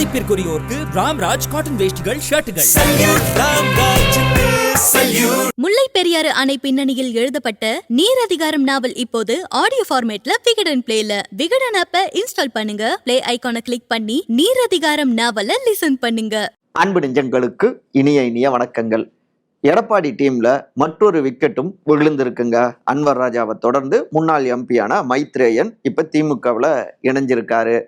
மதிப்பிற்குரியோருக்கு Ramraj cotton வேஷ்டிகள் ஷர்ட்டுகள். முல்லை பெரியாறு அணை பின்னணியில் எழுதப்பட்ட நீர் அதிகாரம் நாவல் இப்போது ஆடியோ ஃபார்மேட்ல விகடன் பிளேல விகடன் ஆப்ப இன்ஸ்டால் பண்ணுங்க. பிளே ஐகானை கிளிக் பண்ணி நீர் அதிகாரம் நாவல லிசன் பண்ணுங்க. அன்பு நெஞ்சங்களுக்கு இனிய இனிய வணக்கங்கள். எடப்பாடி டீம்ல மற்றொரு விக்கெட்டும் விழுந்திருக்குங்க. அன்வர் ராஜாவை தொடர்ந்து முன்னாள் எம்பியான மைத்ரேயன் இப்ப திமுகவில் இணைஞ்சிருக்காரு.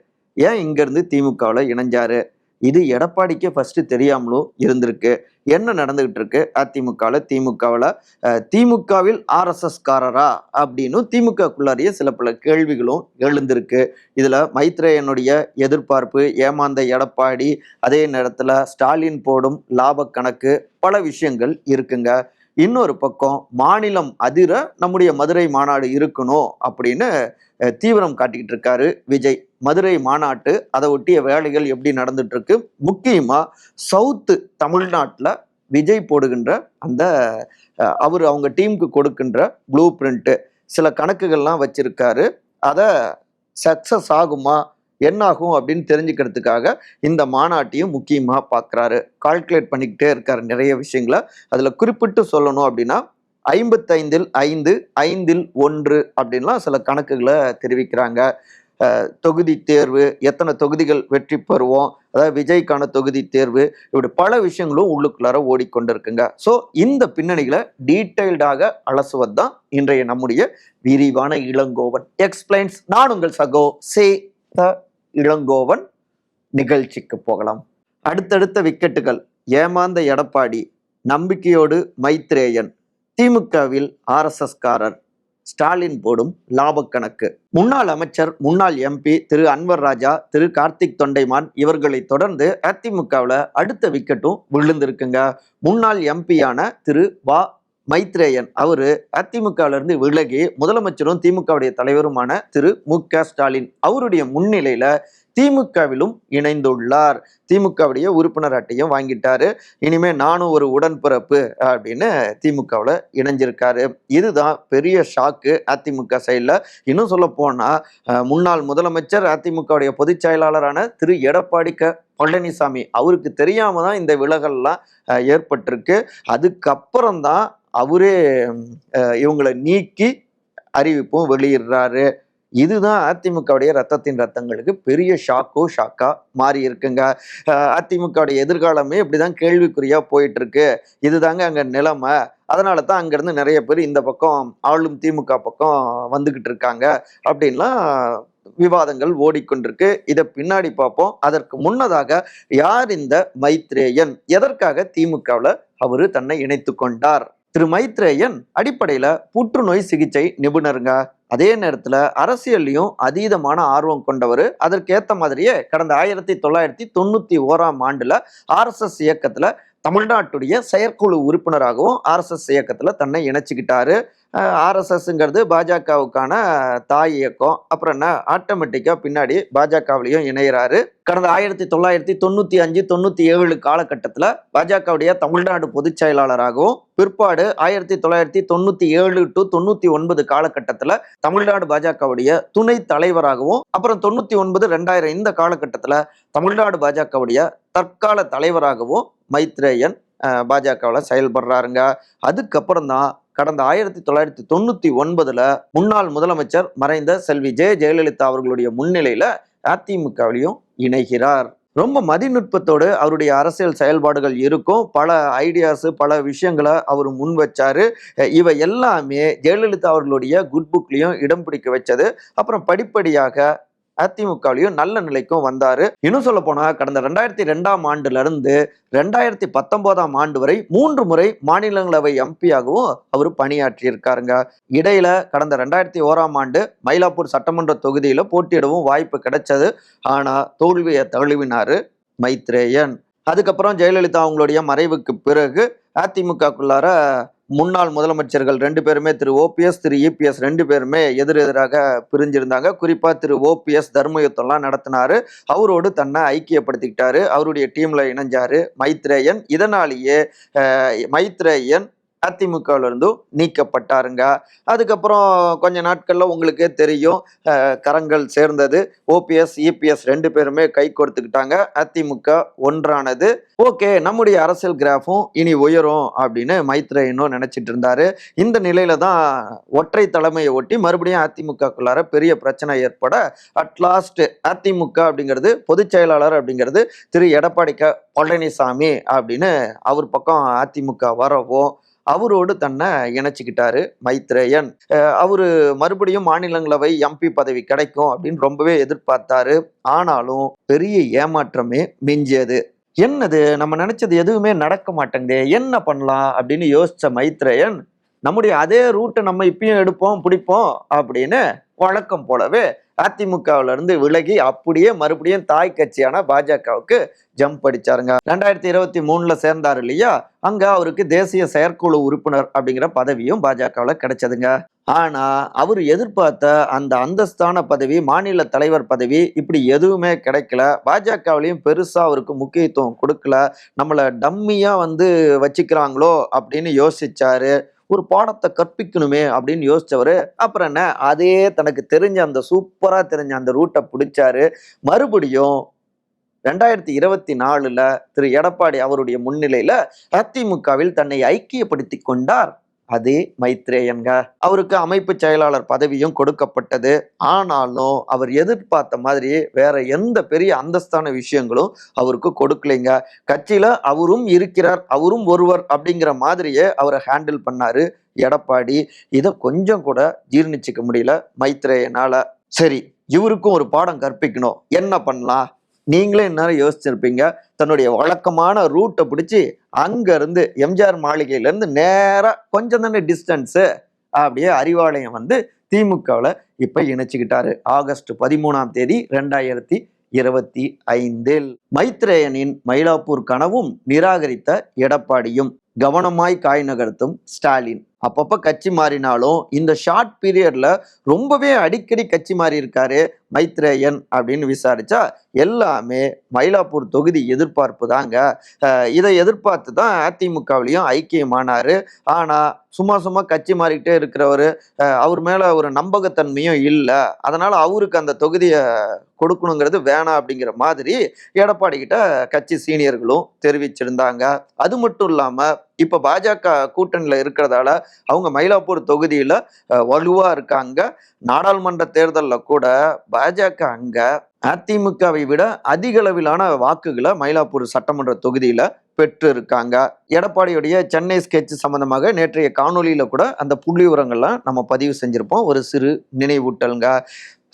ஏன் இங்கேருந்து திமுகவில் இணைஞ்சாரு? இது எடப்பாடிக்கு ஃபஸ்ட்டு தெரியாமலும் இருந்திருக்கு. என்ன நடந்துகிட்டு இருக்கு அதிமுகவில் திமுகவில் திமுகவில் ஆர்எஸ்எஸ்காரரா அப்படின்னு திமுகக்குள்ளாரிய சில பல கேள்விகளும் எழுந்திருக்கு. இதில் மைத்ரேயனுடைய எதிர்பார்ப்பு ஏமாந்த எடப்பாடி அதே நேரத்தில் ஸ்டாலின் போடும் லாப கணக்கு பல விஷயங்கள் இருக்குங்க. இன்னொரு பக்கம் மாநிலம் அதிர நம்முடைய மதுரை மாநாடு இருக்கணும் அப்படின்னு தீவிரம் காட்டிக்கிட்டு இருக்காரு விஜய். மதுரை மாநாட்டு அதை ஒட்டிய வேலைகள் எப்படி நடந்துட்டு இருக்கு? முக்கியமா சவுத்து தமிழ்நாட்டில் விஜய் போடுகின்ற அந்த அவர் அவங்க டீமுக்கு கொடுக்கின்ற ப்ளூ பிரிண்ட்டு சில கணக்குகள்லாம் வச்சிருக்காரு. அதை சக்சஸ் ஆகுமா? என்னாகும் அப்படின்னு தெரிஞ்சுக்கிறதுக்காக இந்த மாநாட்டையும் முக்கியமாக பார்க்குறாரு. கால்குலேட் பண்ணிக்கிட்டே இருக்காரு நிறைய விஷயங்களை. அதில் குறிப்பிட்டு சொல்லணும் அப்படின்னா ஐம்பத்தைந்தில் ஐந்து ஐந்தில் ஒன்று அப்படின்லாம் சில கணக்குகளை தெரிவிக்கிறாங்க. தொகுதி தேர்வு எத்தனை தொகுதிகள் வெற்றி பெறுவோம் அதாவது விஜய்க்கான தொகுதி தேர்வு இப்படி பல விஷயங்களும் உள்ளுக்குள்ளார ஓடிக்கொண்டிருக்குங்க. ஸோ இந்த பின்னணிகளை டீட்டெயில்டாக அலசுவது தான் இன்றைய நம்முடைய விரிவான இளங்கோவன். எக்ஸ்பிளைன்ஸ் நான் உங்கள் சகோ. சே த இளங்கோவன் நிகழ்ச்சிக்கு போகலாம். அடுத்தடுத்த விக்கெட்டுகள். ஏமாந்த எடப்பாடி நம்பிக்கையோடு மைத்ரேயன் திமுகவில் ஆர்எஸ்எஸ்காரர் ஸ்டாலின் போடும் லாபக் கணக்கு முன்னாள் அமைச்சர் முன்னாள் எம்பி திரு அன்வர் ராஜா திரு கார்த்திக் தொண்டைமான் இவர்களை தொடர்ந்து அதிமுகவில் அடுத்த விக்கெட்டும் விழுந்திருக்குங்க. முன்னாள் எம்பியான திரு வா. மைத்ரேயன் அவரு அதிமுகவிலிருந்து விலகி முதலமைச்சரும் திமுகவுடைய தலைவருமான திரு மு க ஸ்டாலின் அவருடைய முன்னிலையில திமுகவிலும் இணைந்துள்ளார். திமுகவுடைய உறுப்பினர் அட்டையும் வாங்கிட்டாரு. இனிமே நானும் ஒரு உடன்பிறப்பு அப்படின்னு திமுகவில் இணைஞ்சிருக்காரு. இதுதான் பெரிய ஷாக்கு அதிமுக சைடில் இன்னும் சொல்ல போனால் முன்னாள் முதலமைச்சர் அதிமுகவுடைய பொதுச் செயலாளரான திரு எடப்பாடி க பழனிசாமி அவருக்கு தெரியாம தான் இந்த விலகல்லாம் ஏற்பட்டிருக்கு. அதுக்கப்புறம் தான் அவரே இவங்களை நீக்கி அறிவிப்பும் வெளியிடுறாரு. இதுதான் அதிமுகவுடைய ரத்தத்தின் ரத்தங்களுக்கு பெரிய ஷாக்கோ ஷாக்கா மாறி இருக்குங்க. அதிமுகவுடைய எதிர்காலமே இப்படிதான் கேள்விக்குறியா போயிட்டு இருக்கு இதுதாங்க அங்க நிலைமை. அதனால தான் அங்கேருந்து நிறைய பேர் இந்த பக்கம் ஆளும் திமுக பக்கம் வந்துக்கிட்டு இருக்காங்க. அப்படின்லாம் விவாதங்கள் ஓடிக்கொண்டிருக்கு. இதை பின்னாடி பார்ப்போம். அதற்கு முன்னதாக யார் இந்த மைத்ரேயன்? எதற்காக திமுகவில் அவர் தன்னை இணைத்து கொண்டார்? திரு மைத்ரேயன் அடிப்படையில் புற்றுநோய் சிகிச்சை நிபுணருங்க. அதே நேரத்தில் அரசியல்லையும் அதீதமான ஆர்வம் கொண்டவர். அதற்கேற்ற மாதிரியே கடந்த ஆயிரத்தி தொள்ளாயிரத்தி தொண்ணூற்றி ஓராம் ஆண்டில் ஆர்எஸ்எஸ் இயக்கத்தில் தமிழ்நாட்டுடைய செயற்குழு உறுப்பினராகவும் ஆர்எஸ்எஸ் இயக்கத்தில் தன்னை இணைச்சிக்கிட்டாரு. ஆர்எஸ்எஸ்ங்கிறது பாஜகவுக்கான தாய் இயக்கம். அப்புறம் என்ன? ஆட்டோமேட்டிக்காக பின்னாடி பாஜகவிலையும் இணையிறாரு. கடந்த ஆயிரத்தி தொள்ளாயிரத்தி தொண்ணூற்றி அஞ்சு தொண்ணூற்றி ஏழு காலகட்டத்தில் பாஜகவுடைய தமிழ்நாடு பொதுச் செயலாளராகவும் பிற்பாடு ஆயிரத்தி தொள்ளாயிரத்தி தொண்ணூற்றி ஏழு டு தொண்ணூற்றி ஒன்பது காலகட்டத்தில் தமிழ்நாடு பாஜகவுடைய துணை தலைவராகவும் அப்புறம் தொண்ணூற்றி ஒன்பது ரெண்டாயிரம் இந்த காலகட்டத்தில் தமிழ்நாடு பாஜகவுடைய தற்கால தலைவராகவும் மைத்ரேயன் பாஜகவில் செயல்படுறாருங்க. அதுக்கப்புறம் தான் கடந்த ஆயிரத்தி தொள்ளாயிரத்தி தொண்ணூத்தி ஒன்பதுல முன்னாள் முதலமைச்சர் மறைந்த செல்வி ஜெய ஜெயலலிதா அவர்களுடைய முன்னிலையில அதிமுகவிலையும் இணைகிறார். ரொம்ப மதிநுட்பத்தோடு அவருடைய அரசியல் செயல்பாடுகள் இருக்கும். பல ஐடியாஸ் பல விஷயங்களை அவர் முன் வச்சாரு. இவை எல்லாமே ஜெயலலிதா அவர்களுடைய குட் புக்லையும் இடம் பிடிக்க வச்சது. அப்புறம் படிப்படியாக அதிமுகவிலையும் நல்ல நிலைக்கும் வந்தாரு. இன்னும் சொல்ல போனா கடந்த ரெண்டாயிரத்தி ரெண்டாம் ஆண்டுல இருந்து ரெண்டாயிரத்தி பத்தொன்பதாம் ஆண்டு வரை மூன்று முறை மாநிலங்களவை எம்பியாகவும் அவர் பணியாற்றி இருக்காருங்க இடையில கடந்த ரெண்டாயிரத்தி ஓராம் ஆண்டு மயிலாப்பூர் சட்டமன்ற தொகுதியில போட்டியிடவும் வாய்ப்பு கிடைச்சது. ஆனா தோல்வியை தழுவினாரு மைத்ரேயன். அதுக்கப்புறம் ஜெயலலிதா அவங்களுடைய மறைவுக்கு பிறகு அதிமுகக்குள்ளார முன்னாள் முதலமைச்சர்கள் ரெண்டு பேருமே திரு ஓபிஎஸ் திரு இபிஎஸ் ரெண்டு பேருமே எதிர் எதிராக பிரிஞ்சிருந்தாங்க. குறிப்பாக திரு ஓபிஎஸ் தர்மயுத்தம்லாம் நடத்தினாரு. அவரோடு தன்னை ஐக்கியப்படுத்திக்கிட்டாரு. அவருடைய டீம்ல இணைஞ்சாரு. மைத்ரேயன். இதனாலேயே மைத்ரேயன் அதிமுகவில் இருந்தும் நீக்கப்பட்டாருங்க. அதுக்கப்புறம் கொஞ்ச நாட்களில் உங்களுக்கே தெரியும் கரங்கள் சேர்ந்தது. ஓபிஎஸ் இபிஎஸ் ரெண்டு பேருமே கை கொடுத்துக்கிட்டாங்க. அதிமுக ஒன்றானது. ஓகே நம்முடைய அரசியல் கிராஃபும் இனி உயரும் அப்படின்னு மைத்ரேயனும் நினைச்சிட்டு இருந்தாரு. இந்த நிலையில தான் ஒற்றை தலைமையை ஒட்டி மறுபடியும் அதிமுகக்குள்ளார பெரிய பிரச்சனை ஏற்பட அட்லாஸ்ட் அதிமுக அப்படிங்கிறது பொதுச் செயலாளர் அப்படிங்கிறது திரு எடப்பாடி க பழனிசாமி அப்படின்னு அவர் பக்கம் அதிமுக வரவும் அவரோடு தன்னை இணைச்சிக்கிட்டாரு மைத்ரேயன். அவர் அவரு மறுபடியும் மாநிலங்களவை எம்பி பதவி கிடைக்கும் அப்படின்னு ரொம்பவே எதிர்பார்த்தாரு. ஆனாலும் பெரிய ஏமாற்றமே மிஞ்சியது. என்னது? நம்ம நினைச்சது எதுவுமே நடக்க மாட்டேங்குதே. என்ன பண்ணலாம் அப்படின்னு யோசிச்ச மைத்ரேயன் நம்முடைய அதே ரூட்டை நம்ம இப்பயும் எடுப்போம் பிடிப்போம் அப்படின்னு வழக்கம் போலவே அதிமுகவிலிருந்து விலகி அப்படியே மறுபடியும் தாய் கட்சியான பாஜகவுக்கு ஜம்ப் அடிச்சாருங்க. ரெண்டாயிரத்தி இருபத்தி மூணுல சேர்ந்தார் இல்லையா? அங்க அவருக்கு தேசிய செயற்குழு உறுப்பினர் அப்படிங்கிற பதவியும் பாஜகவில் கிடைச்சதுங்க. ஆனா அவர் எதிர்பார்த்த அந்த அந்தஸ்தான பதவி மாநில தலைவர் பதவி இப்படி எதுவுமே கிடைக்கல. பாஜகவிலையும் பெருசா அவருக்கு முக்கியத்துவம் கொடுக்கல. நம்மளை டம்மியா வந்து வச்சுக்கிறாங்களோ அப்படின்னு யோசிச்சாரு. ஒரு பாடத்தை கற்பிக்கணுமே அப்படின்னு யோசிச்சவர். அப்புறம் என்ன? அதே தனக்கு தெரிஞ்ச அந்த சூப்பராக தெரிஞ்ச அந்த ரூட்டை பிடிச்சாரு. மறுபடியும் ரெண்டாயிரத்தி இருபத்தி நாலுல திரு எடப்பாடி அவருடைய முன்னிலையில அதிமுகவில் தன்னை ஐக்கியப்படுத்தி கொண்டார் அதே மைத்ரேயன்க அவருக்கு அமைப்பு செயலாளர் பதவியும் கொடுக்கப்பட்டது. ஆனாலும் அவர் எதிர்பார்த்த மாதிரி வேற எந்த பெரிய அந்தஸ்தான விஷயங்களும் அவருக்கு கொடுக்கலைங்க. கட்சியில அவரும் இருக்கிறார் அவரும் ஒருவர் அப்படிங்கிற மாதிரியே அவரை ஹேண்டில் பண்ணாரு எடப்பாடி. இதை கொஞ்சம் கூட ஜீர்ணிச்சுக்க முடியல மைத்ரேயனால. சரி இவருக்கும் ஒரு பாடம் கற்பிக்கணும். என்ன பண்ணலாம்? நீங்களே இந்நேரம் யோசிச்சிருப்பீங்க. தன்னுடைய வழக்கமான ரூட்டை பிடிச்சி அங்கேருந்து எம்ஜிஆர் மாளிகையிலேருந்து நேராக கொஞ்சம் தானே டிஸ்டன்ஸு அப்படியே அறிவாலயம் வந்து திமுகவில் இப்போ இணைச்சிக்கிட்டாரு. ஆகஸ்ட் பதிமூணாம் தேதி ரெண்டாயிரத்தி இருபத்தி ஐந்தில். மைத்ரேயனின் மயிலாப்பூர் கனவும் நிராகரித்த எடப்பாடியும் கவனமாய் காய் நகர்த்தும் ஸ்டாலின். அப்பப்போ கட்சி மாறினாலும் இந்த ஷார்ட் பீரியட்ல ரொம்பவே அடிக்கடி கட்சி மாறி இருக்காரு மைத்ரேயன் அப்படின்னு விசாரிச்சா எல்லாமே மயிலாப்பூர் தொகுதி எதிர்பார்ப்பு தாங்க. இதை எதிர்பார்த்து தான் அதிமுகவிலையும் ஐக்கியமானார். ஆனால் சும்மா சும்மா கட்சி மாறிக்கிட்டே இருக்கிறவர் அவர் மேலே ஒரு நம்பகத்தன்மையும் இல்லை. அதனால் அவருக்கு அந்த தொகுதியை கொடுக்கணுங்கிறது வேணாம் அப்படிங்கிற மாதிரி எடப்பாடி கிட்ட கட்சி சீனியர்களும் தெரிவிச்சிருந்தாங்க. அது மட்டும் இல்லாமல் இப்போ பாஜக கூட்டணியில் இருக்கிறதால அவங்க மயிலாப்பூர் தொகுதியில் வலுவாக இருக்காங்க. நாடாளுமன்ற தேர்தலில் கூட பாஜக அங்கே அதிமுகவை விட அதிக அளவிலான வாக்குகளை மயிலாப்பூர் சட்டமன்ற தொகுதியில் பெற்று இருக்காங்க எடப்பாடியுடைய சென்னை ஸ்கெட்ச் சம்பந்தமாக நேற்றைய காணொலியில் கூட அந்த புள்ளி உரங்கள்லாம் நம்ம பதிவு செஞ்சுருப்போம். ஒரு சிறு நினைவூட்டலுங்க.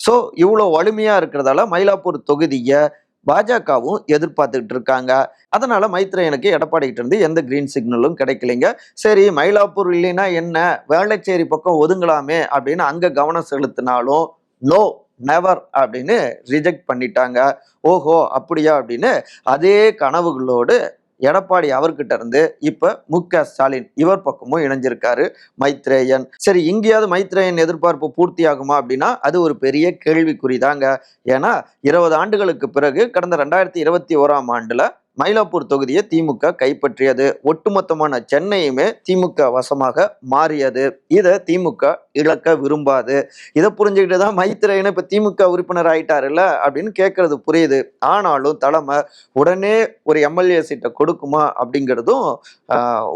ஸோ இவ்வளோ வலிமையாக இருக்கிறதால மயிலாப்பூர் தொகுதியை பாஜகவும் எதிர்பார்த்துக்கிட்டு இருக்காங்க. அதனால மைத்ரேயனுக்கு எடப்பாடிக்கிட்ட இருந்து எந்த கிரீன் சிக்னலும் கிடைக்கலைங்க. சரி மயிலாப்பூர் இல்லைன்னா என்ன? வேளச்சேரி பக்கம் ஒதுங்கலாமே அப்படின்னு அங்க கவனம் செலுத்தினாலும் நோ நெவர் அப்படின்னு ரிஜெக்ட் பண்ணிட்டாங்க. ஓஹோ அப்படியா அப்படின்னு அதே கனவுகளோடு எடப்பாடி அவர்கிட்ட இருந்து இப்ப மு க ஸ்டாலின் இவர் பக்கமும் இணைஞ்சிருக்காரு. மைத்ரேயன். சரி இங்கேயாவது மைத்ரேயன் எதிர்பார்ப்பு பூர்த்தி ஆகுமா அப்படின்னா அது ஒரு பெரிய கேள்விக்குறிதாங்க. ஏன்னா இருபது ஆண்டுகளுக்கு பிறகு கடந்த ரெண்டாயிரத்தி இருபத்தி ஓராம் ஆண்டுல மயிலாப்பூர் தொகுதியை திமுக கைப்பற்றியது. ஒட்டுமொத்தமான சென்னையுமே திமுக வசமாக மாறியது. இதை திமுக இழக்க விரும்பாது. இதை புரிஞ்சுக்கிட்டு தான் மைத்திரையன் இப்போ திமுக உறுப்பினர் ஆயிட்டாருல்ல அப்படின்னு கேட்கறது புரியுது. ஆனாலும் தலைமை உடனே ஒரு எம்எல்ஏ சீட்டை கொடுக்குமா அப்படிங்கிறதும்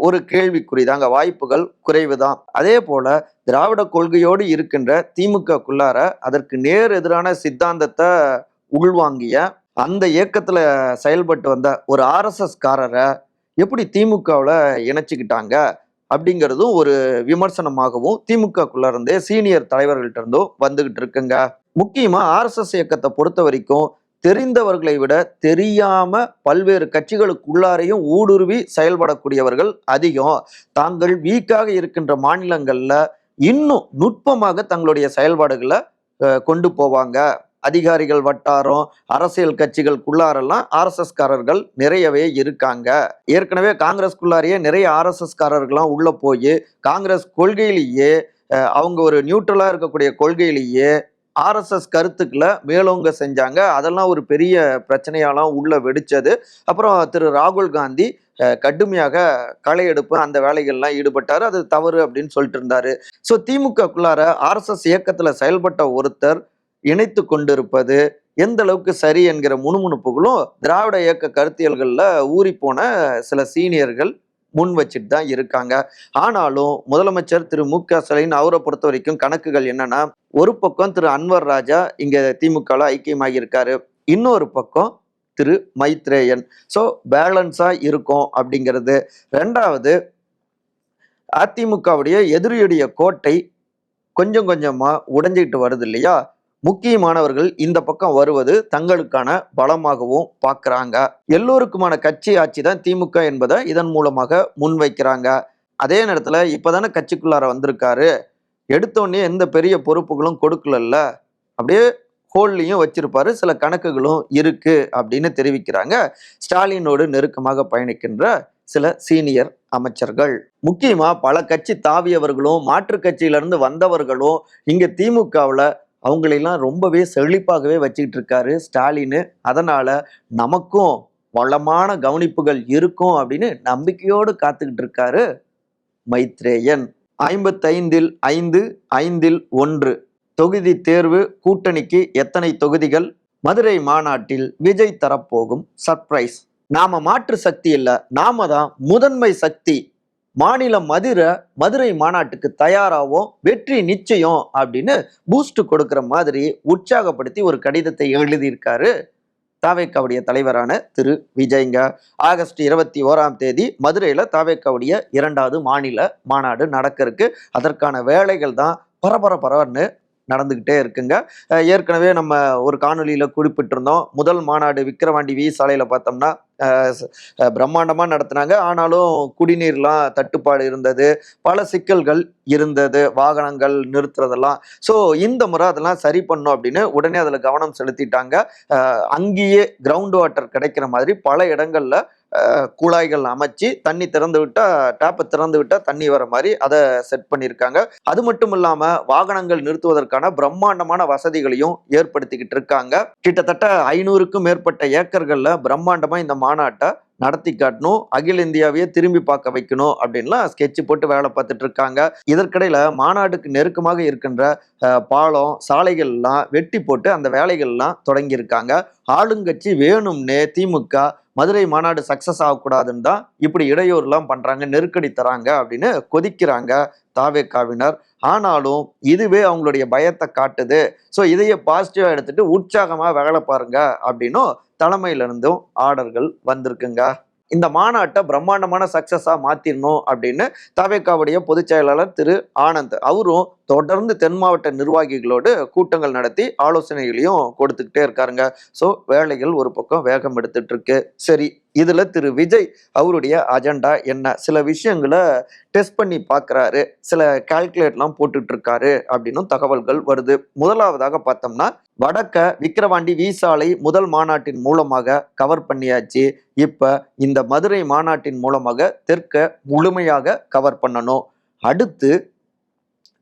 ஒரு கேள்விக்குறி தான் அங்கே வாய்ப்புகள் குறைவு தான் அதே போல திராவிட கொள்கையோடு இருக்கின்ற திமுகக்குள்ளார அதற்கு நேர் எதிரான சித்தாந்தத்தை உள்வாங்கிய அந்த இயக்கத்தில் செயல்பட்டு வந்த ஒரு ஆர்எஸ்எஸ்காரரை எப்படி திமுகவில் இணைச்சிக்கிட்டாங்க அப்படிங்கிறதும் ஒரு விமர்சனமாகவும் திமுகக்குள்ள இருந்தே சீனியர் தலைவர்கள்ட்ட இருந்தும் வந்துகிட்டு இருக்குங்க. முக்கியமாக ஆர்எஸ்எஸ் இயக்கத்தை பொறுத்த வரைக்கும் தெரிந்தவர்களை விட தெரியாம பல்வேறு கட்சிகளுக்குள்ளாரையும் ஊடுருவி செயல்படக்கூடியவர்கள் அதிகம். தாங்கள் வீக்காக இருக்கின்ற மாநிலங்கள்ல இன்னும் நுட்பமாக தங்களுடைய செயல்பாடுகளை கொண்டு போவாங்க. அதிகாரிகள் வட்டாரம் அரசியல் கட்சிகளுக்குள்ளாரெல்லாம் ஆர்எஸ்எஸ்காரர்கள் நிறையவே இருக்காங்க. ஏற்கனவே காங்கிரஸ்குள்ளாரையே நிறைய ஆர்எஸ்எஸ்காரர்கள்லாம் உள்ளே போய் காங்கிரஸ் கொள்கையிலேயே அவங்க ஒரு நியூட்ரலாக இருக்கக்கூடிய கொள்கையிலேயே ஆர்எஸ்எஸ் கருத்துக்களை மேலோங்க செஞ்சாங்க. அதெல்லாம் ஒரு பெரிய பிரச்சனையாலாம் உள்ள வெடிச்சது. அப்புறம் திரு. ராகுல் காந்தி கடுமையாக களை எடுப்பு அந்த வேலைகள்லாம் ஈடுபட்டார். அது தவறு அப்படின்னு சொல்லிட்டு இருந்தாரு. ஸோ திமுகக்குள்ளார ஆர்எஸ்எஸ் இயக்கத்தில் செயல்பட்ட ஒருத்தர் இணைத்து கொண்டிருப்பது எந்த அளவுக்கு சரி என்கிற முணுமுணுப்புகளும் திராவிட இயக்க கருத்தியல்களில் ஊறிப்போன சில சீனியர்கள் முன் வச்சுட்டு தான் இருக்காங்க. ஆனாலும் முதலமைச்சர் திரு மு க ஸ்டாலின் அவரை பொறுத்த வரைக்கும் கணக்குகள் என்னன்னா ஒரு பக்கம் திரு அன்வர் ராஜா இங்க திமுகவில் ஐக்கியமாகி இருக்காரு இன்னொரு பக்கம் திரு மைத்ரேயன். ஸோ பேலன்ஸா இருக்கும் அப்படிங்கிறது. ரெண்டாவது அதிமுகவுடைய எதிரியுடைய கோட்டை கொஞ்சம் கொஞ்சமாக உடைஞ்சிட்டு வருது இல்லையா? முக்கியமானவர்கள் இந்த பக்கம் வருவது தங்களுக்கான பலமாகவும் பார்க்குறாங்க. எல்லோருக்குமான கட்சி ஆட்சி தான் திமுக என்பதை இதன் மூலமாக முன்வைக்கிறாங்க. அதே நேரத்தில் இப்போதானே கட்சிக்குள்ளார வந்திருக்காரு. எடுத்தோடனே எந்த பெரிய பொறுப்புகளும் கொடுக்கலல்ல. அப்படியே ஹோல்லையும் வச்சிருப்பாரு. சில கணக்குகளும் இருக்கு அப்படின்னு தெரிவிக்கிறாங்க. ஸ்டாலினோடு நெருக்கமாக பயணிக்கின்ற சில சீனியர் அமைச்சர்கள். முக்கியமா பல கட்சி தாவியவர்களும் மாற்று கட்சியிலிருந்து வந்தவர்களும் இங்க திமுகவில் அவங்களெல்லாம் ரொம்பவே செழிப்பாகவே வச்சுக்கிட்டு இருக்காரு ஸ்டாலின். அதனால் நமக்கும் வளமான கவனிப்புகள் இருக்கும் அப்படின்னு நம்பிக்கையோடு காத்துக்கிட்டு இருக்காரு மைத்ரேயன். ஐம்பத்தைந்தில் ஐந்து ஐந்தில் ஒன்று. தொகுதி தேர்வு கூட்டணிக்கு எத்தனை தொகுதிகள்? மதுரை மாநாட்டில் விஜய் தரப்போகும் சர்ப்ரைஸ் நாம மாற்று சக்தி இல்லை நாம தான் முதன்மை சக்தி. மாநில மதுரை மதுரை மாநாட்டுக்கு தயாராகும் வெற்றி நிச்சயம் அப்படின்னு பூஸ்ட் கொடுக்குற மாதிரி உற்சாகப்படுத்தி ஒரு கடிதத்தை எழுதியிருக்காரு தாவேக்காவுடைய தலைவரான திரு விஜய்ங்க. ஆகஸ்ட் இருபத்தி ஓராம் தேதி மதுரையில் தாவேக்காவுடைய இரண்டாவது மாநில மாநாடு நடக்கிறதுக்கு அதற்கான வேலைகள் தான் பரபர பரவன்னு நடந்துக்கிட்டே இருக்குங்க. ஏற்கனவே நம்ம ஒரு காணொலியில் குறிப்பிட்டிருந்தோம். முதல் மாநாடு விக்கிரவாண்டி வி சாலையில் பார்த்தோம்னா பிரம்மாண்டமாக நடத்தினாங்க. ஆனாலும் குடிநீர்லாம் தட்டுப்பாடு இருந்தது. பல சிக்கல்கள் இருந்தது. வாகனங்கள் நிறுத்துறதெல்லாம். ஸோ இந்த முறை அதெல்லாம் சரி பண்ணோம் அப்படின்னு உடனே அதில் கவனம் செலுத்திட்டாங்க. அங்கேயே கிரவுண்ட் வாட்டர் கிடைக்கிற மாதிரி பல இடங்களில் குழாய்கள் அமைச்சு தண்ணி திறந்து விட்டா டேப்பை திறந்து விட்டா தண்ணி வர மாதிரி அதை செட் பண்ணியிருக்காங்க. அது மட்டும் இல்லாம வாகனங்கள் நிறுத்துவதற்கான பிரம்மாண்டமான வசதிகளையும் ஏற்படுத்திக்கிட்டு இருக்காங்க. கிட்டத்தட்ட ஐநூறுக்கும் மேற்பட்ட ஏக்கர்கள்ல பிரம்மாண்டமா இந்த மாநாட்டை நடத்தி காட்டணும் அகில இந்தியாவையே திரும்பி பார்க்க வைக்கணும் அப்படின்லாம் ஸ்கெட்ச் போட்டு வேலை பார்த்துட்டு இருக்காங்க. இதற்கிடையில மாநாட்டுக்கு நெருக்கமாக இருக்கின்ற பாலம் சாலைகள்லாம் வெட்டி போட்டு அந்த வேலைகள்லாம் தொடங்கியிருக்காங்க. ஆளுங்கட்சி வேணும்னே திமுக மதுரை மாநாடு சக்சஸ் ஆகக்கூடாதுன்னு தான் இப்படி இடையூறுலாம் பண்றாங்க நெருக்கடி தராங்க அப்படின்னு கொதிக்கிறாங்க தாவேக்காவினர். ஆனாலும் இதுவே அவங்களுடைய பயத்தை காட்டுது. ஸோ இதையே பாசிட்டிவாக எடுத்துட்டு உற்சாகமாக வேலை பாருங்க அப்படின்னும் தலைமையிலிருந்தும் ஆர்டர்கள் வந்திருக்குங்க. இந்த மாநாட்டை பிரம்மாண்டமான சக்சஸாக மாற்றிடணும் அப்படின்னு தவேக்காவுடைய பொதுச் செயலாளர் திரு ஆனந்த் அவரும் தொடர்ந்து தென் மாவட்ட நிர்வாகிகளோடு கூட்டங்கள் நடத்தி ஆலோசனைகளையும் கொடுத்துக்கிட்டே இருக்காருங்க. ஸோ வேலைகள் ஒரு பக்கம் வேகம் எடுத்துட்டு இருக்கு சரி இதுல திரு விஜய் அவருடைய அஜெண்டா என்ன? சில விஷயங்களை டெஸ்ட் பண்ணி பார்க்குறாரு சில கால்குலேட்லாம் போட்டுட்டு இருக்காரு அப்படின்னும் தகவல்கள் வருது. முதலாவதாக பார்த்தோம்னா வடக்க விக்கிரவாண்டி வீசாலை முதல் மாநாட்டின் மூலமாக கவர் பண்ணியாச்சு. இப்போ இந்த மதுரை மாநாட்டின் மூலமாக தெற்க முழுமையாக கவர் பண்ணணும். அடுத்து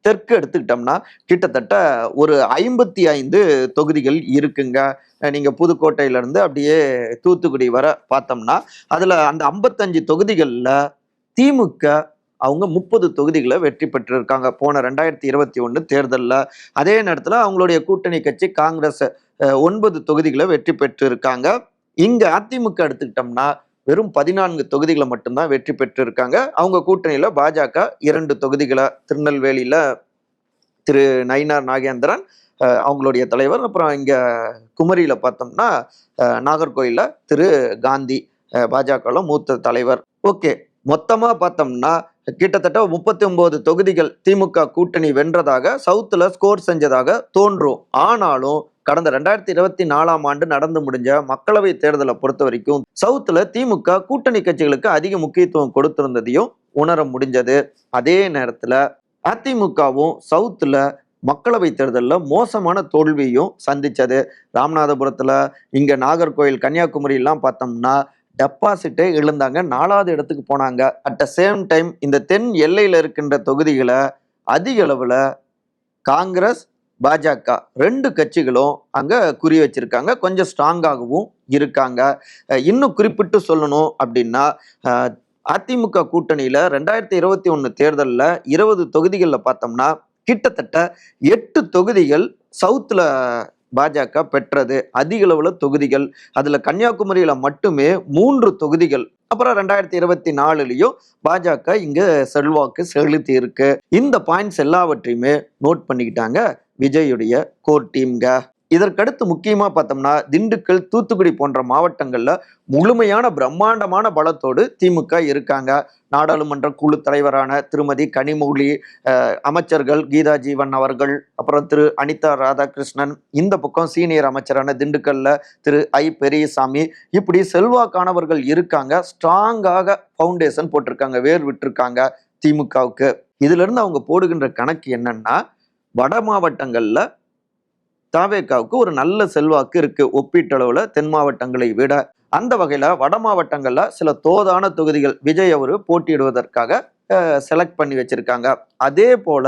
தெற்கு எடுத்துக்கிட்டோம்னா கிட்டத்தட்ட ஒரு ஐம்பத்தி ஐந்து தொகுதிகள் இருக்குங்க. நீங்கள் புதுக்கோட்டையிலேருந்து அப்படியே தூத்துக்குடி வர பார்த்தோம்னா அதில் அந்த ஐம்பத்தஞ்சு தொகுதிகளில் திமுக அவங்க முப்பது தொகுதிகளை வெற்றி பெற்றிருக்காங்க. போன ரெண்டாயிரத்தி இருபத்தி ஒன்று தேர்தலில் அதே நேரத்தில் அவங்களுடைய கூட்டணி கட்சி காங்கிரஸ் ஒன்பது தொகுதிகளை வெற்றி பெற்றிருக்காங்க. இங்கே அதிமுக எடுத்துக்கிட்டோம்னா வெறும் பதினான்கு தொகுதிகளை மட்டும்தான் வெற்றி பெற்றிருக்காங்க. அவங்க கூட்டணியில் பாஜக இரண்டு தொகுதிகளை திருநெல்வேலியில் திரு நயினார் நாகேந்திரன் அவங்களுடைய தலைவர். அப்புறம் இங்கே குமரியில் பார்த்தோம்னா நாகர்கோயிலில் திரு காந்தி பாஜகவில் மூத்த தலைவர். ஓகே மொத்தமாக பார்த்தோம்னா கிட்டத்தட்ட முப்பத்தி ஒன்பது தொகுதிகள் திமுக கூட்டணி வென்றதாக சவுத்தில் ஸ்கோர் செஞ்சதாக தோன்றும். ஆனாலும் கடந்த ரெண்டாயிரத்தி இருபத்தி நாலாம் ஆண்டு நடந்து முடிஞ்ச மக்களவை தேர்தலை பொறுத்த வரைக்கும் சவுத்துல திமுக கூட்டணி கட்சிகளுக்கு அதிக முக்கியத்துவம் கொடுத்திருந்ததையும் உணர முடிஞ்சது. அதே நேரத்துல அதிமுகவும் சவுத்துல மக்களவை தேர்தலில் மோசமான தோல்வியும் சந்திச்சது. ராமநாதபுரத்துல இங்க நாகர்கோயில் கன்னியாகுமரி எல்லாம் பார்த்தோம்னா டெபாசிட்டே இழந்தாங்க நாலாவது இடத்துக்கு போனாங்க. அட் த சேம் டைம் இந்த தென் எல்லையில இருக்கின்ற தொகுதிகளை அதிக அளவுல காங்கிரஸ் பாஜக ரெண்டு கட்சிகளும் அங்கே குறி வச்சிருக்காங்க. கொஞ்சம் ஸ்ட்ராங்காகவும் இருக்காங்க. இன்னும் குறிப்பிட்டு சொல்லணும் அப்படின்னா அதிமுக கூட்டணியில் ரெண்டாயிரத்தி இருபத்தி ஒன்று தேர்தலில் இருபது தொகுதிகளில் பார்த்தோம்னா கிட்டத்தட்ட எட்டு தொகுதிகள் சவுத்தில் பாஜக பெற்றது. அதிக அளவில் தொகுதிகள். அதில் கன்னியாகுமரியில் மட்டுமே மூன்று தொகுதிகள். அப்புறம் ரெண்டாயிரத்தி இருபத்தி நாலுலேயும் பாஜக இங்கே செல்வாக்கு செலுத்தி இருக்கு இந்த பாயிண்ட்ஸ் எல்லாவற்றையுமே நோட் பண்ணிக்கிட்டாங்க. விஜயுடைய கோர் டீம்க இதற்கடுத்து முக்கியமா பார்த்தோம்னா திண்டுக்கல் தூத்துக்குடி போன்ற மாவட்டங்கள்ல முழுமையான பிரம்மாண்டமான பலத்தோடு திமுக இருக்காங்க. நாடாளுமன்ற குழு தலைவரான திருமதி கனிமொழி அமைச்சர்கள் கீதா ஜீவன் அவர்கள் அப்புறம் திரு அனிதா ராதாகிருஷ்ணன் இந்த பக்கம் சீனியர் அமைச்சரான திண்டுக்கல்ல திரு ஐ பெரியசாமி இப்படி செல்வாக்கானவர்கள் இருக்காங்க. ஸ்ட்ராங்காக ஃபவுண்டேஷன் போட்டிருக்காங்க வேர் விட்டுருக்காங்க திமுகவுக்கு. இதுல இருந்து அவங்க போடுகின்ற கணக்கு என்னன்னா வட மாவட்டங்களில் தாவேக்காவுக்கு ஒரு நல்ல செல்வாக்கு இருக்கு. ஒப்பீட்டளவில் தென் மாவட்டங்களை விட அந்த வகையில் வட மாவட்டங்களில் சில தோதான தொகுதிகள் விஜய் அவரு போட்டியிடுவதற்காக செலக்ட் பண்ணி வச்சிருக்காங்க. அதே போல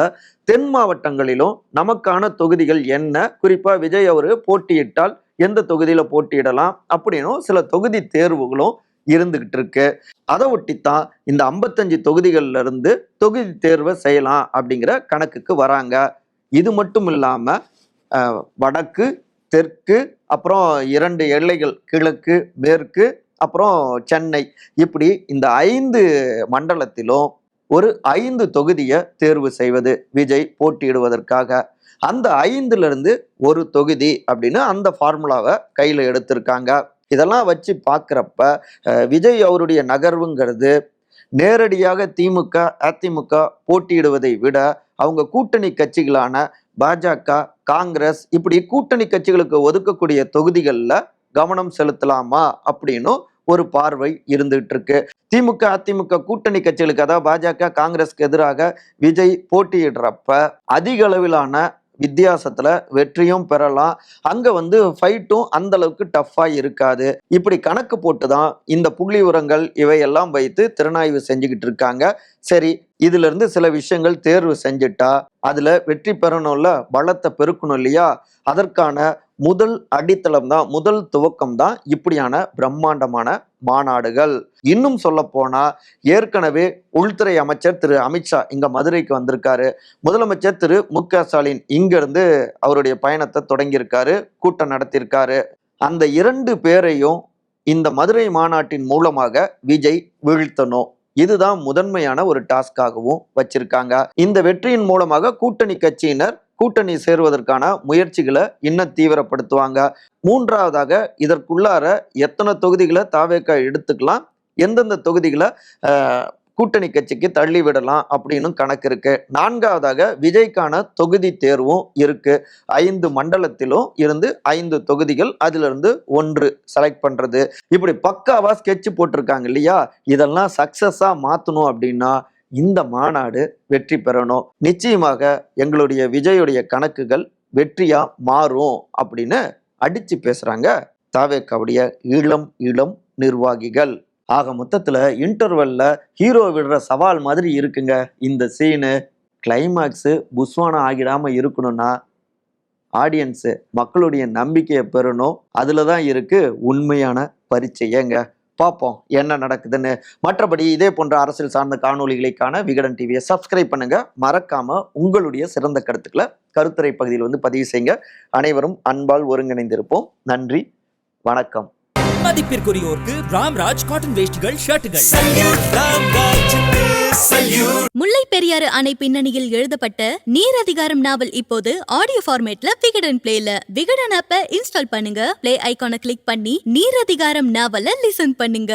தென் மாவட்டங்களிலும் நமக்கான தொகுதிகள் என்ன? குறிப்பாக விஜய் அவர் போட்டியிட்டால் எந்த தொகுதியில் போட்டியிடலாம்? அப்படின்னும் சில தொகுதி தேர்வுகளும் இருந்துகிட்டு இருக்கு. அதை ஒட்டித்தான் இந்த ஐம்பத்தஞ்சு தொகுதிகள்ல இருந்து தொகுதி தேர்வை செய்யலாம் அப்படிங்கிற கணக்குக்கு வராங்க. இது மட்டும் இல்லாம வடக்கு தெற்கு அப்புறம் இரண்டு எல்லைகள் கிழக்கு மேற்கு அப்புறம் சென்னை. இப்படி இந்த ஐந்து மண்டலத்திலும் ஒரு ஐந்து தொகுதியை தேர்வு செய்வது விஜய் போட்டியிடுவதற்காக. அந்த ஐந்துல இருந்து ஒரு தொகுதி அப்படின்னு அந்த ஃபார்முலாவை கையில எடுத்திருக்காங்க. இதெல்லாம் வச்சு பார்க்குறப்ப விஜய் அவருடைய நகர்வுங்கிறது நேரடியாக திமுக அதிமுக போட்டியிடுவதை விட அவங்க கூட்டணி கட்சிகளான பாஜக காங்கிரஸ் இப்படி கூட்டணி கட்சிகளுக்கு ஒதுக்கக்கூடிய தொகுதிகளில் கவனம் செலுத்தலாமா அப்படின்னும் ஒரு பார்வை இருந்துகிட்டு இருக்கு திமுக அதிமுக கூட்டணி கட்சிகளுக்கு அதாவது பாஜக காங்கிரஸ்க்கு எதிராக விஜய் போட்டியிடுறப்ப அதிக அளவிலான வித்தியாசத்துல வெற்றியும் பெறலாம். அங்க வந்து ஃபைட்டும் அந்த அளவுக்கு டஃப்பா இருக்காது. இப்படி கணக்கு போட்டு தான் இந்த புள்ளி உரங்கள் இவையெல்லாம் வைத்து திறனாய்வு செஞ்சுக்கிட்டு இருக்காங்க. சரி இதுல இருந்து சில விஷயங்கள் தேர்வு செஞ்சுட்டா அதுல வெற்றி பெறணும்ல? பலத்தை பெருக்கணும் இல்லையா? அதற்கான முதல் அடித்தளம் தான் முதல் துவக்கம் தான் இப்படியான பிரம்மாண்டமான மாநாடுகள். இன்னும் சொல்ல போனா ஏற்கனவே உள்துறை அமைச்சர் திரு. அமித்ஷா இங்க மதுரைக்கு வந்திருக்காரு. முதலமைச்சர் திரு. மு. க. ஸ்டாலின் இங்கிருந்து அவருடைய பயணத்தை தொடங்கியிருக்காரு கூட்டம் நடத்தியிருக்காரு. அந்த இரண்டு பேரையும் இந்த மதுரை மாநாட்டின் மூலமாக விஜய் வீழ்த்தணும். இதுதான் முதன்மையான ஒரு டாஸ்காகவும் வச்சிருக்காங்க. இந்த வெற்றியின் மூலமாக கூட்டணி கட்சியினர் கூட்டணி சேருவதற்கான முயற்சிகளை இன்னும் தீவிரப்படுத்துவாங்க. மூன்றாவதாக இதற்குள்ளார எத்தனை தொகுதிகளை தாவேக்கா எடுத்துக்கலாம் எந்தெந்த தொகுதிகளை கூட்டணி கட்சிக்கு தள்ளி விடலாம் அப்படின்னு கணக்கு இருக்கு. நான்காவதாக விஜய்க்கான தொகுதி தேர்வும் இருக்கு. ஐந்து மண்டலத்திலும் இருந்து ஐந்து தொகுதிகள் அதுல இருந்து ஒன்று செலக்ட் பண்றது. இப்படி பக்காவா ஸ்கெட்ச் போட்டிருக்காங்க இல்லையா? இதெல்லாம் சக்சஸா மாத்தணும் அப்படின்னா இந்த மாநாடு வெற்றி பெறணும். நிச்சயமாக எங்களுடைய விஜயுடைய கணக்குகள் வெற்றியா மாறும் அப்படின்னு அடிச்சு பேசுறாங்க தாவேக்காவுடைய இளம் இளம் நிர்வாகிகள். ஆக மொத்தத்துல இன்டர்வெல்ல ஹீரோ விடுற சவால் மாதிரி இருக்குங்க. இந்த சீனு கிளைமேக்ஸு புஸ்வானா ஆகிடாம இருக்கணும்னா ஆடியன்ஸு மக்களுடைய நம்பிக்கையை பெறணும். அதில் தான் இருக்குது உண்மையான பரிச்சையங்க. பார்ப்போம் என்ன நடக்குதுன்னு. மற்றபடி இதே போன்ற அரசியல் சார்ந்த காணொலிகளுக்கான விகடன் டிவியை சப்ஸ்கிரைப் பண்ணுங்க. மறக்காம உங்களுடைய சிறந்த கருத்துக்களை கருத்துரை பகுதியில் வந்து பதிவு செய்யுங்க. அனைவரும் அன்பால் ஒருங்கிணைந்திருப்போம். நன்றி. வணக்கம். மதிப்பிற்குரியோருக்கு ராம்ராஜ் காட்டன் வேஷ்டிகள் ஷர்ட்டுகள். முல்லை பெரியாறு அணை பின்னணியில் எழுதப்பட்ட நீர் அதிகாரம் நாவல் இப்போது ஆடியோ ஃபார்மேட்ல விகடன் பிளேல விகடன் ஆப்பை இன்ஸ்டால் பண்ணுங்க. பிளே ஐகானை கிளிக் பண்ணி நீர் அதிகாரம் நாவலை லிசன் பண்ணுங்க.